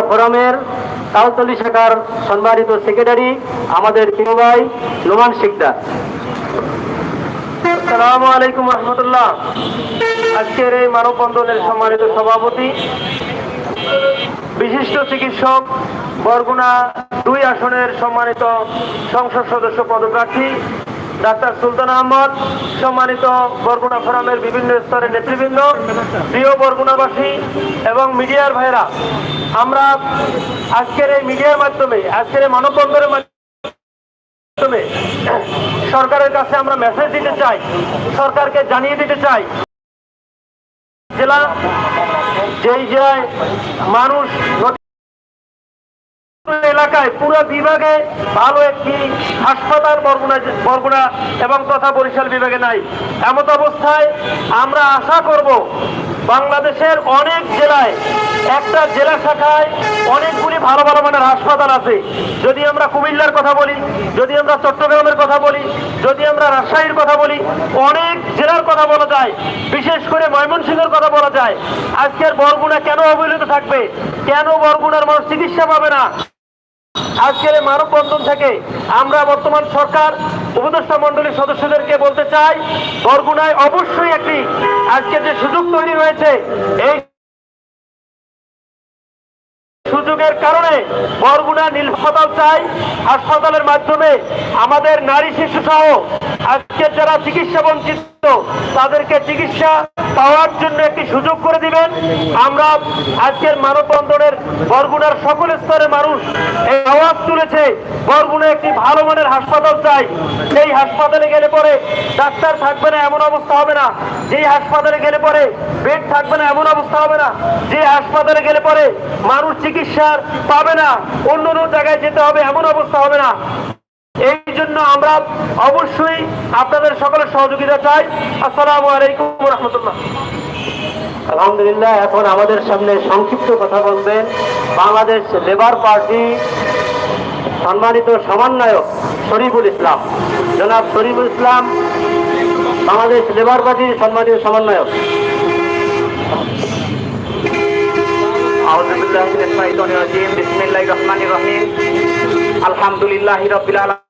বরগুনা ফোরামের তালতলি শাখার সম্মানিত সেক্রেটারি আমাদের প্রিয় ভাই নোমান শিকদার। আসসালামু আলাইকুম রহমতুল্লাহ। আজকের এই মানববন্ধনের সম্মানিত সভাপতি, বিশিষ্ট চিকিৎসক, বরগুনা দুই আসনের সম্মানিত সংসদ সদস্য পদপ্রার্থী ডাক্তার সুলতান আহমদ, সম্মানিত বরগুনা ফোরামের বিভিন্ন স্তরের নেতৃবৃন্দ, প্রিয় বরগুনাবাসী এবং মিডিয়ার ভাইরা আমরা আজকের এই মিডিয়ার মাধ্যমে, আজকের এই মানববন্ধনের মাধ্যমে সরকারের কাছে আমরা মেসেজ দিতে চাই, সরকারকে জানিয়ে দিতে চাই। জেলা, যেই জেলায় মানুষ এলাকায় পুরো বিভাগে ভালো একটি হাসপাতাল বরগুনা বরগুনা এবং তথা বরিশাল বিভাগে নাই। এমত অবস্থায় আমরা আশা করব বাংলাদেশের অনেক জেলায় একটা জেলা শাখায় অনেকগুলি ভালো ভালো মানের হাসপাতাল আছে। যদি আমরা কুমিল্লার কথা বলি, যদি আমরা চট্টগ্রামের কথা বলি, যদি আমরা রাজশাহীর কথা বলি, অনেক জেলার কথা বলা যায়। বিশেষ করে ময়মনসিংহের কথা বলা যায়। আজকের বরগুনা কেন অবহেলিত থাকবে? কেন বরগুনার মানুষ চিকিৎসা পাবে না? আজকের এই মানববন্ধন থেকে আমরা বর্তমান সরকার, উপদেষ্টা মন্ডলীর সদস্যদেরকে বলতে চাই, বরগুনায় অবশ্যই একটি আজকে যে সুযোগ তৈরি হয়েছে, এই সুযোগের কারণে বরগুনা নীল হাসপাতাল চাই, হাসপাতালের মাধ্যমে আমাদের নারী শিশু সহ আজকে যারা চিকিৎসা বঞ্চিত তাদেরকে চিকিৎসা পাওয়ার জন্য একটি সুযোগ করে দিবেন। আমরা আজকের মানববন্ধনের বরগুনার সকল স্তরের মানুষ এই আওয়াজ তুলেছে, বরগুনা একটি ভালো মানের হাসপাতাল চাই। সেই হাসপাতালে গেলে পরে ডাক্তার থাকবে না এমন অবস্থা হবে না। যেই হাসপাতালে গেলে পরে বেড থাকবে না এমন অবস্থা হবে না। যে হাসপাতালে গেলে পরে মানুষ চিকিৎসার পাবে না, অন্য অন্য জায়গায় যেতে হবে এমন অবস্থা হবে না। এই জন্য আমরা অবশ্যই আপনাদের সকলের সহযোগিতা চাই। আসসালাম আলাইকুম রহমতুল্লাহ আলহামদুলিল্লাহ এখন আমাদের সামনে সংক্ষিপ্ত কথা বলবেন। বাংলাদেশ লেবার পার্টি সম্মানিত সমন্বয়ক শরীফুল ইসলাম। জনাব শরীফুল ইসলাম বাংলাদেশ লেবার পার্টির সম্মানিত সমন্বয়ক। আলহামদুলিল্লাহ রহিম আলম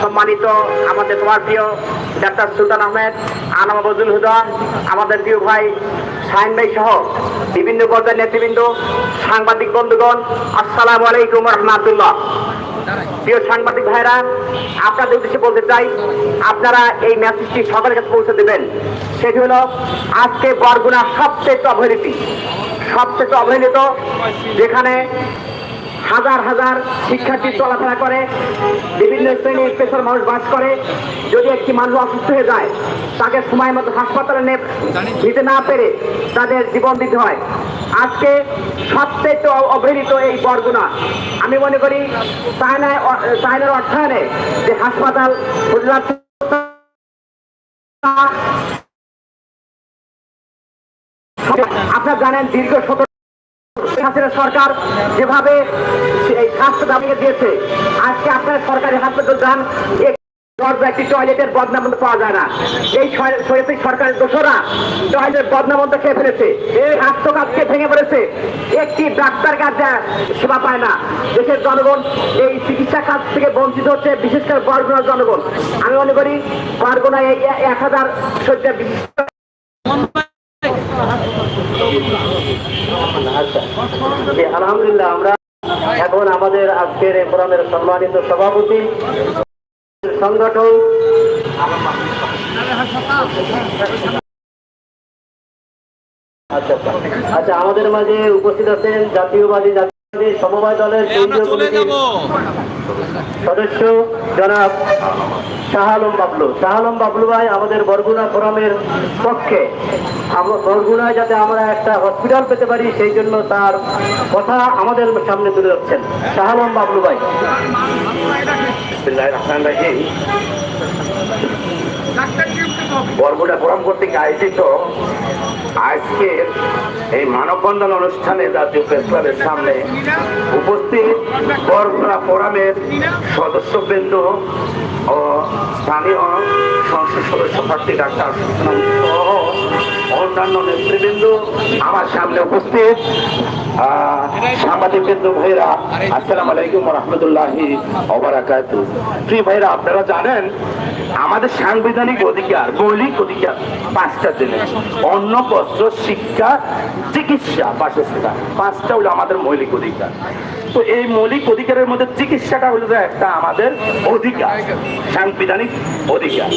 সম্মানিত আমাদের তোমার প্রিয় ডাক্তার সুলতান আহমেদ, আনাম বজুল হুদা, আমাদের প্রিয় ভাই সাইন ভাই সহ বিভিন্ন পর্যায়ের নেতৃবৃন্দ, সাংবাদিক বন্ধুগণ, আসসালামু আলাইকুম রহমাতুল্লাহ। প্রিয় সাংবাদিক ভাইরা, আপনাদের উদ্দেশ্যে বলতে চাই, আপনারা এই মেসেজটি সকালের কাছে পৌঁছে দেবেন। সেটি হলো, আজকে বরগুনা সবচেয়ে অবহেলিত সবচেয়ে অবহেলিত যেখানে হাজার হাজার শিক্ষার্থী চলাফেরা করে, বিভিন্ন শ্রেণি পেশার মানুষ বাস করে। যদি একটি মানুষ অসুস্থ হয়ে যায়, তাকে সময় মতো হাসপাতালে নিতে না পেরে তাদের জীবন দিতে হয়। আজকে সবচেয়ে অবহেলিত এই বরগুনা। আমি মনে করি চায়নায় চায়নার অর্থায়নে যে হাসপাতাল, আপনারা জানেন দীর্ঘ সতেরো হাসিনা সরকার যেভাবে এই স্বাস্থ্য দিয়েছে, আজকে আপনার সরকারি হাসপাতাল যান একটি টয়লেটের বদনামন্ত পাওয়া যায় না। এই সরকারি সরকারের দোষরা টয়লেট বদনামন্ত খেয়ে ফেলেছে। এই ভেঙে পড়েছে। একটি ডাক্তার কাজ সেবা পায় না। দেশের জনগণ এই চিকিৎসা কাজ থেকে বঞ্চিত হচ্ছে, বিশেষ করে বরগুনার জনগণ। আমি মনে করি বরগুনা এই এক হাজার শয্যা বিশিষ্ট আচ্ছা জি, আলহামদুলিল্লাহ, আমরা এখন আমাদের আজকের এই ফোরামের সম্মানিত সভাপতি সংগঠন আচ্ছা আচ্ছা। আমাদের মাঝে উপস্থিত আছেন জাতীয়বাদী সমবায় দলের সদস্য জনাব শাহ আলম বাবলু। শাহ আলম বাবলু ভাই আমাদের বরগুনা ফোরামের পক্ষে। বরগুনায় যাতে আমরা একটা হসপিটাল পেতে পারি সেই জন্য তার কথা আমাদের সামনে তুলে ধরছেন। শাহ আলম বাবলু ভাই। বিসমিল্লাহির করতে ফোরাম কর্তৃক আয়োজিত আজকে এই মানববন্ধন অনুষ্ঠানে জাতীয় প্রেস ক্লাবের সামনে উপস্থিত বরগুড়া ফোরামের সদস্যবৃন্দ ও স্থানীয় সংসদ সদস্য প্রার্থী ডাক্তার সহ অন্যান্য নেতৃবৃন্দ আমার সামনে উপস্থিত। আপনারা জানেন, আমাদের সাংবিধানিক অধিকার, মৌলিক অধিকার পাঁচটা জিনিস অন্ন বস্ত্র শিক্ষা, চিকিৎসা, বাসস্থান। পাঁচটা হলো আমাদের মৌলিক অধিকার। তো এই মৌলিক অধিকারের মধ্যে চিকিৎসাটা হলো একটা আমাদের অধিকার, সাংবিধানিক অধিকার।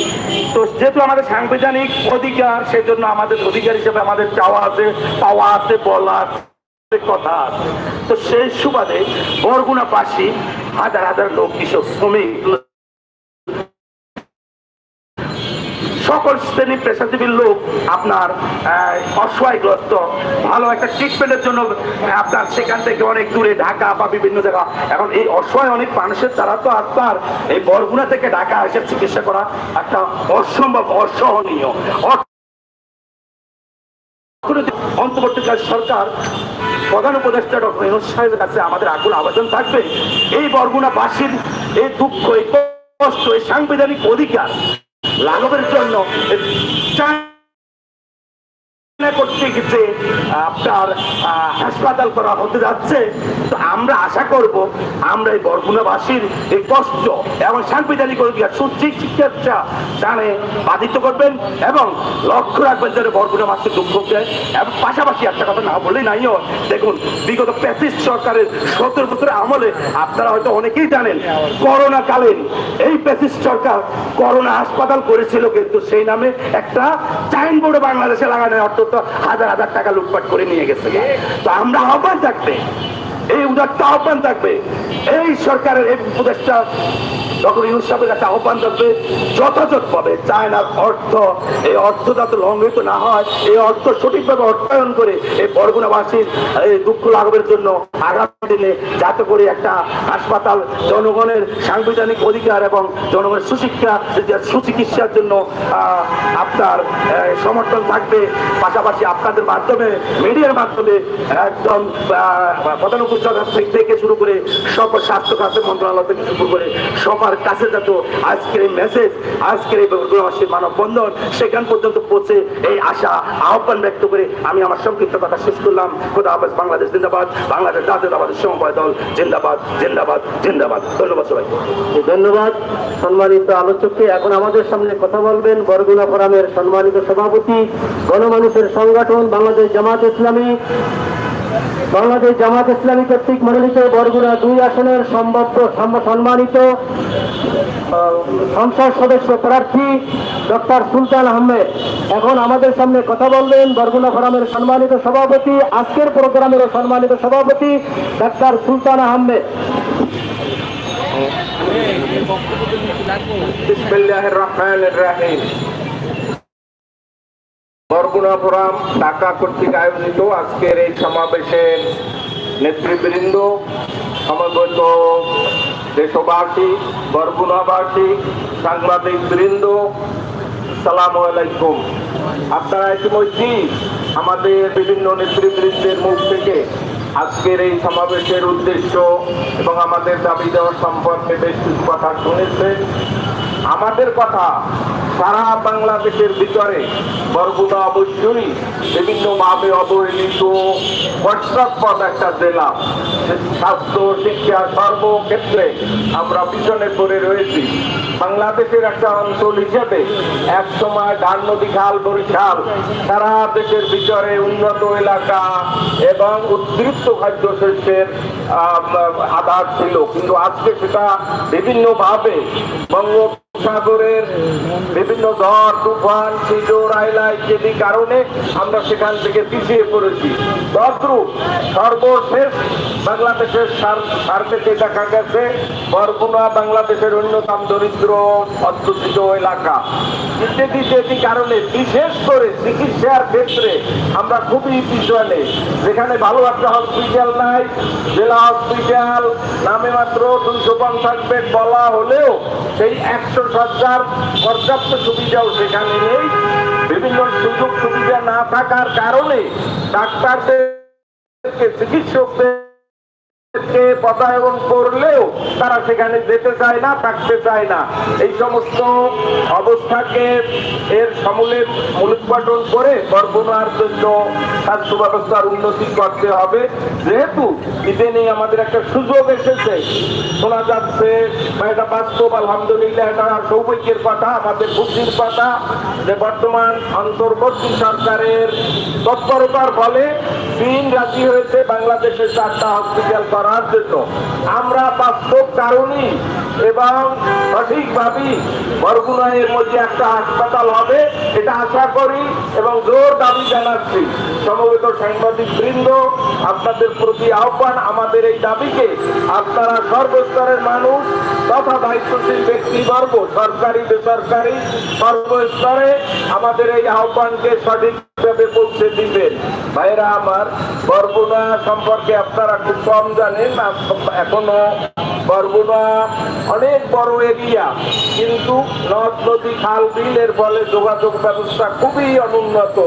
তো যেহেতু আমাদের সাংবিধানিক অধিকার, সেজন্য আমাদের অধিকার হিসেবে আমাদের চাওয়া আছে, পাওয়া আছে, বলা আছে, কথা আছে। তো সেই সুবাদে হাজার হাজার লোক, কৃষক, শ্রমিক, সকল শ্রেণি পেশাজীবীর লোক আপনার অসহায়গ্রস্ত, ভালো একটা ট্রিটমেন্টের জন্য আপনার সেখান থেকে অনেক দূরে ঢাকা বা বিভিন্ন জায়গা। এখন এই অসহায় অনেক মানুষের তারা তো আপনার এই বরগুনা থেকে ঢাকা এসে চিকিৎসা করা একটা অসম্ভব, অসহনীয় অন্তর্বর্তীকাল সরকার প্রধান উপদেষ্টা ডক্টর ইনুস সাহেবের কাছে আমাদের আকুল আবেদন থাকবে, এই বরগুনাবাসীর এই দুঃখ, এই কষ্ট, এই সাংবিধানিক অধিকার লাঘবের জন্য দেখুন, বিগত প্যাসিস্ট সরকারের সতেরো বছরের আমলে আপনারা হয়তো অনেকেই জানেন করোনা কালীন এই প্যাসিস্ট সরকার করোনা হাসপাতাল করেছিল কিন্তু সেই নামে একটা চাইন বোর্ডে বাংলাদেশে লাগানো অর্থ তো হাজার হাজার টাকা লুটপাট করে নিয়ে গেছে। তো আমরা আহ্বান থাকবে, এই উদারটা আহ্বান থাকবে, এই সরকারের এই উপদেষ্টা ডক্টর ইউনুস সাহেবের কাছে আহ্বান থাকবে যথাযথভাবে চায়নার অর্থ, এই অর্থ যাতে লঙ্ঘিত না হয়, এই অর্থ সঠিকভাবে অর্থায়ন করে এই বরগুনাবাসীর এই দুঃখ লাঘবের জন্য আগামী দিনে যাতে করে একটা হাসপাতাল, জনগণের সাংবিধানিক অধিকার এবং জনগণের সুশিক্ষা সুচিকিৎসার জন্য আপনার সমর্থন থাকবে। পাশাপাশি আপনাদের মাধ্যমে, মিডিয়ার মাধ্যমে একদম প্রধান উপস্থিত থেকে শুরু করে সকল স্বাস্থ্য খাতে মন্ত্রণালয় থেকে শুরু করে সবার কাছে যাতে আজকের এই মেসেজ আজকের এই বরগুনাবাসীর মানববন্ধন, সেখান পর্যন্ত পৌঁছে এই আশা, আহ্বান ব্যক্ত করে আমি আমার সংক্ষিপ্ত কথা শেষ করলাম। খোদা হাফেজ, বাংলাদেশ জিন্দাবাদ, বাংলাদেশ জাতীয়তাবাদের সমবায় দল, জিন্দাবাদ জিন্দাবাদ জিন্দাবাদ। ধন্যবাদ সবাই ধন্যবাদ। সম্মানিত আলোচককে, এখন আমাদের সামনে কথা বলবেন বরগুনা ফোরামের সম্মানিত সভাপতি, গণমানুষের সংগঠন, বাংলাদেশ জামাত ইসলামী। বাংলাদেশ জামাত ইসলামী কর্তৃক মনোনীত বরগুনা দুই আসনের সম্ভাব্য সম- সম্মানিত সংসদ সদস্য প্রার্থী ডক্টর সুলতান আহমেদ। এখন আমাদের সামনে কথা বলবেন বরগুনা ফোরামের সম্মানিত সভাপতি, আজকের প্রোগ্রামের সম্মানিত সভাপতি ডক্টর সুলতান আহমেদ। বরগুনা ফোরাম ঢাকা কর্তৃক আয়োজিত আজকের এই সমাবেশের নেতৃবৃন্দ, সমবেত দেশবাসী, বরগুনাবাসী সাংবাদিক বৃন্দ সালাম আলাইকুম। আপনারা ইতিমধ্যেই আমাদের বিভিন্ন নেতৃবৃন্দের মুখ থেকে আজকের এই সমাবেশের উদ্দেশ্য এবং আমাদের দাবি দেওয়া সম্পর্কে বেশ কিছু কথা শুনেছেন। আমাদের কথা সারা বাংলাদেশের ভিতরে বরগুনা অবশ্যই বিভিন্নভাবে অবহেলিত পশ্চাৎপদ একটা জেলা। স্বাস্থ্য শিক্ষা সর্বক্ষেত্রে আমরা পিছনে পড়ে রয়েছি। বাংলাদেশের একটা অঞ্চল হিসেবে এক সময় ধান নদী খাল বরিশাল সারা দেশের ভিতরে উন্নত এলাকা এবং উদ্বৃত্ত খাদ্যশস্যের আহ, আধার ছিল। কিন্তু আজকে সেটা বিভিন্নভাবে বঙ্গোপসাগরের বিভিন্ন ঝড়, তুফান সিজোর আইলা ইত্যাদি কারণে আমরা সেখান থেকে পিছিয়ে পড়েছি। তদ্রুপ সর্বশেষ বাংলাদেশের স্বার্থে দেখা গেছে, বরগুনা বাংলাদেশের অন্যতম দরিদ্র, অধ্যুষিত এলাকা। ইত্যাদি ইত্যাদি কারণে, বিশেষ করে চিকিৎসার ক্ষেত্রে আমরা খুবই পিছনে। যেখানে ভালো একটা হসপিটাল নাই, জেলা হসপিটাল নামে মাত্র দুইশো পঞ্চাশ বেড বলা হলেও সেই একশো সজ্জার পর্যাপ্ত সুবিধাও সেখানে নেই। বিভিন্ন সুযোগ সুবিধা না থাকার কারণে ডাক্তারদের চিকিৎসকদের পদায়ন করলেও তারা সেখানে যেতে চায় না, থাকতে চায় না। এই সমস্ত অবস্থাকে এর সমূলে মূলোৎপাটন করে বর্বনার জন্য স্বাস্থ্য ব্যবস্থার উন্নতি করতে হবে। যেহেতু ইদানিং আমাদের একটা সুযোগ এসেছে, শোনা যাচ্ছে এটা বাস্তব, আলহামদুলিল্লাহ, এটা সৌভাগ্যের কথা আমাদের বুদ্ধির কথা যে বর্তমান অন্তর্বর্তী সরকারের তৎপরতার ফলে চীন রাজি হয়েছে, বাংলাদেশের চারটা হসপিটাল করার জন্য। আমরা বাস্তব কারণই এবং সঠিকভাবেই বরগুনায়ের মধ্যে একটা হাসপাতাল হবে, এটা আশা করি এবং জোর দাবি জানাচ্ছি। সমবেত সাংবাদিক বৃন্দ, আপনাদের প্রতি আহ্বান, আমাদের এই দাবিকে আপনারা সর্বস্তরের মানুষ তথা দায়িত্বশীল ব্যক্তিবর্গ, সরকারি, বেসরকারি, সর্বস্তরে আমাদের এই আহ্বানকে সঠিকভাবে পৌঁছে দিবেন। ভাইরা আমার, বরগুনা সম্পর্কে আপনারা খুব কম জানেন এখনও বরগুনা অনেক বড় এরিয়া, কিন্তু নদ, নদী, খাল, বিলের ফলে যোগাযোগ ব্যবস্থা খুবই অনুন্নত,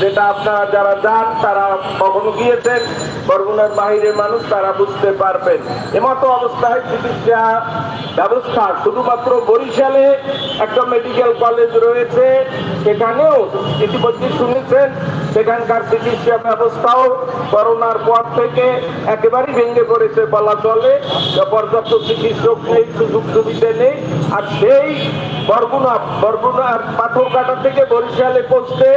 যেটা আপনারা যারা যান, তারা কখনো গিয়েছেন, বরগুনার বাহিরের মানুষ তারা বুঝতে পারবেন। এমতো অবস্থায় চিকিৎসা ব্যবস্থা শুধুমাত্র বরিশালে একটা মেডিকেল কলেজ রয়েছে, সেখানেও ইতিমধ্যে শুনেছেন সেখানকার চিকিৎসা ব্যবস্থাও করোনার পর থেকে একেবারেই ভেঙে পড়েছে বলা চলে পর্যাপ্ত চিকিৎসক নেই, সুযোগ সুবিধা নেই। আর সেই বরগুনা, বরগুনার পাথরঘাটা থেকে বরিশালে পৌঁছতে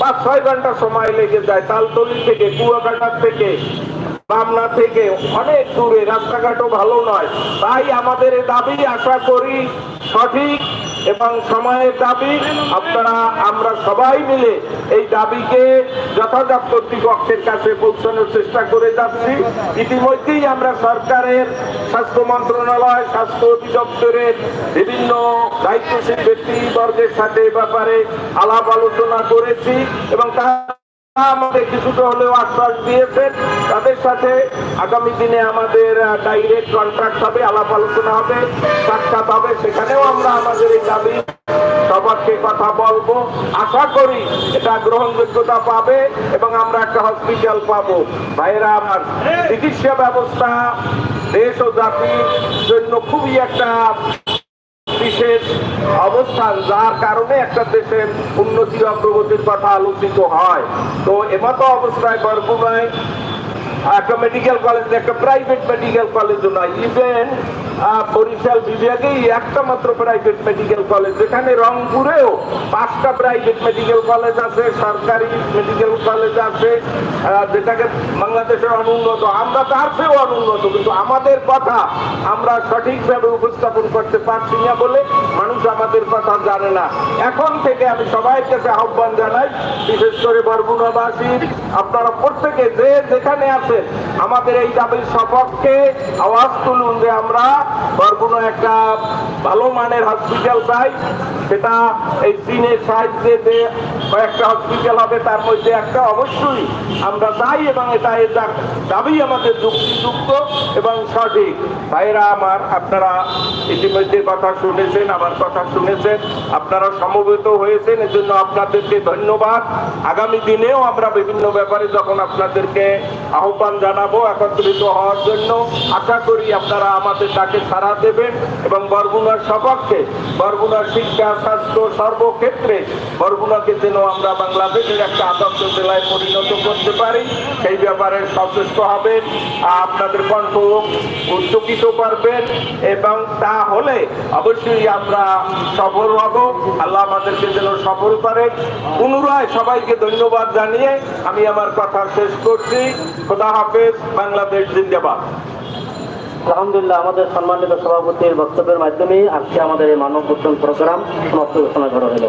পাঁচ, ছয় ঘণ্টা সময় লেগে যায়। তালতলি থেকে কুয়াকাটার থেকে, পাবনা থেকে অনেক দূরে। রাস্তাঘাটও ভালো নয়। তাই আমাদের দাবি, আশা করি সঠিক। এবং সময়ের দাবি আপনারা, আমরা সবাই মিলে এই দাবিকে যথাযথ কর্তৃপক্ষের কাছে পৌঁছানোর চেষ্টা করে যাচ্ছি। ইতিমধ্যেই আমরা সরকারের স্বাস্থ্য মন্ত্রণালয়, স্বাস্থ্য অধিদপ্তরের বিভিন্ন দায়িত্বশীল ব্যক্তিবর্গের সাথে ব্যাপারে আলাপ আলোচনা করেছি এবং তারা আমাদের কিছুটা হলেও আশ্বাস দিয়েছেন। তাদের সাথে আগামী দিনে আমাদের ডাইরেক্ট কন্ট্রাক্ট হবে, আলাপ আলোচনা হবে, সাক্ষাৎ হবে। সেখানেও আমরা আমাদের এই দাবি সবাইকে কথা বলব। আশা করি এটা গ্রহণযোগ্যতা পাবে এবং আমরা একটা হসপিটাল পাবো। ভাইয়েরা, আমার চিকিৎসা ব্যবস্থা, দেশ ও জাতির জন্য খুবই একটা বিশেষ অবস্থান, যার কারণে একটা দেশের উন্নতি অগ্রগতির কথা আলোচিত হয়। তো এমতো অবস্থায় বরগুনায় একটা মেডিকেল কলেজ একটা প্রাইভেট মেডিকেল কলেজও নয় ইভেন বরিশাল বিভাগেই একটা মাত্র প্রাইভেট মেডিকেল কলেজ যেখানে রংপুরেও পাঁচটা প্রাইভেট মেডিকেল কলেজ আছে, সরকারি মেডিকেল কলেজ আছে যেটাকে বাংলাদেশের অনুন্নত। আমরা তার চেয়েও অনুন্নত, কিন্তু আমাদের কথা আমরা সঠিকভাবে উপস্থাপন করতে পারছি না বলে মানুষ আমাদের কথা জানে না। এখন থেকে আমি সবাই কাছে আহ্বান জানাই, বিশেষ করে বরগুনাবাসী, আপনারা প্রত্যেকে যে যেখানে আছেন, আমাদের এই দাবির সপক্ষে আওয়াজ তুলুন যে আমরা বরগুনা একটা ভালো মানের হসপিটাল চাই, সেটা এই চীনের সাহায্যে যে কয়েকটা হসপিটাল হবে, তার মধ্যে একটা অবশ্যই আমরা চাই এবং এটা এর দাবি আমাদের যুক্তিযুক্ত এবং সঠিক। ভাইরা আমার, আপনারা ইতিমধ্যে কথা শুনেছেন, আমার কথা শুনেছেন, আপনারা সমবেত হয়েছেন, এজন্য আপনাদেরকে ধন্যবাদ। আগামী দিনেও আমরা বিভিন্ন ব্যাপারে যখন আপনাদেরকে আহ্বান জানাব, একত্রিত হওয়ার জন্য আশা করি আপনারা আমাদের ডাকে সাড়া দেবেন এবং বরগুনার সপক্ষে বরগুনার শিক্ষা, স্বাস্থ্য সর্বক্ষেত্রে বরগুনাকে যেন আমরা বাংলাদেশের একটা আদর্শ জেলায় পরিণত করতে পারি, সেই ব্যাপারে সচেষ্ট হবেন, আপনাদের কণ্ঠ উদ্যোগিত করবেন এবং তা হলে অবশ্যই আমরা সফল হব। আল্লাহ আমাদেরকে যেন সফল করেন পুনরায় সবাইকে ধন্যবাদ জানিয়ে আমি আমার কথা শেষ করছি। খোদা হাফেজ, বাংলাদেশ জিন্দাবাদ। আলহামদুলিল্লাহ, আমাদের সম্মানিত সভাপতির বক্তব্যের মাধ্যমে আজকে আমাদের এই মানব উত্তম প্রোগ্রাম সমাপ্ত ঘোষণা করা হলো।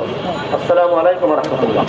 আসসালামু আলাইকুম রহমতুল্লাহ।